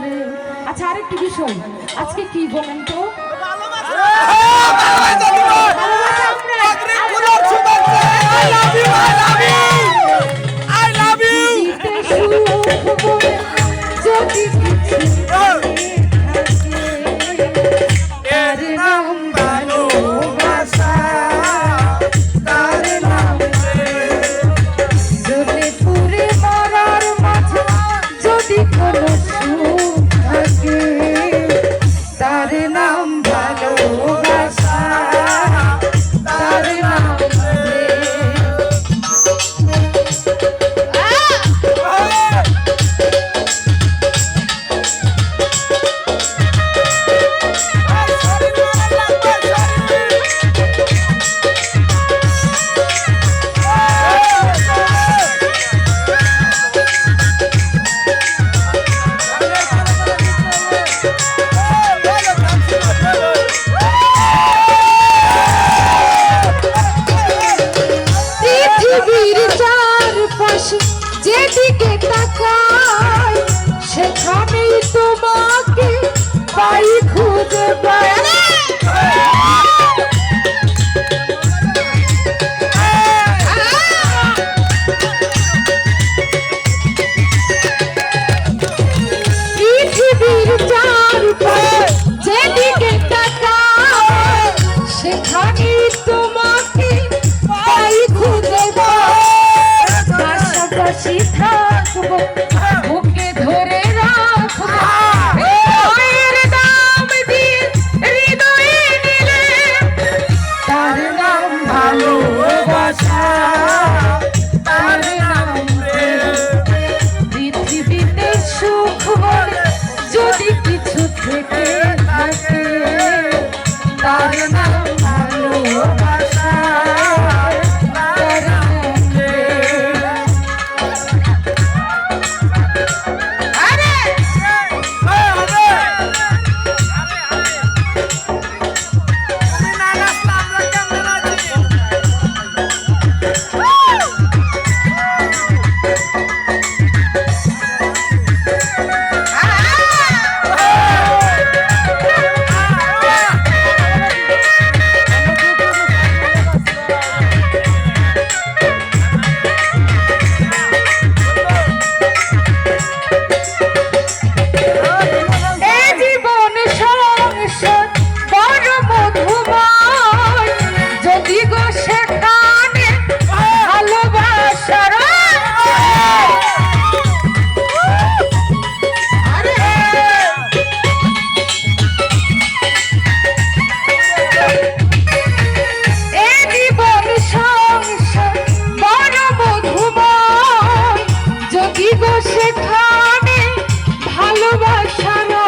প্রেম আচ্ছা আরেকটি বিষয় আজকে কি বলেন তো যদি যেদিকে তাকাই সেখানেই তোমাকে পাই খুঁজে পায় পাশাপাশি ধরে রাখব। তার নাম ভালোবাসা। সুখ যদি কিছু থেকে থাকে তার নাম ভালোবাসা। ভালোবাসার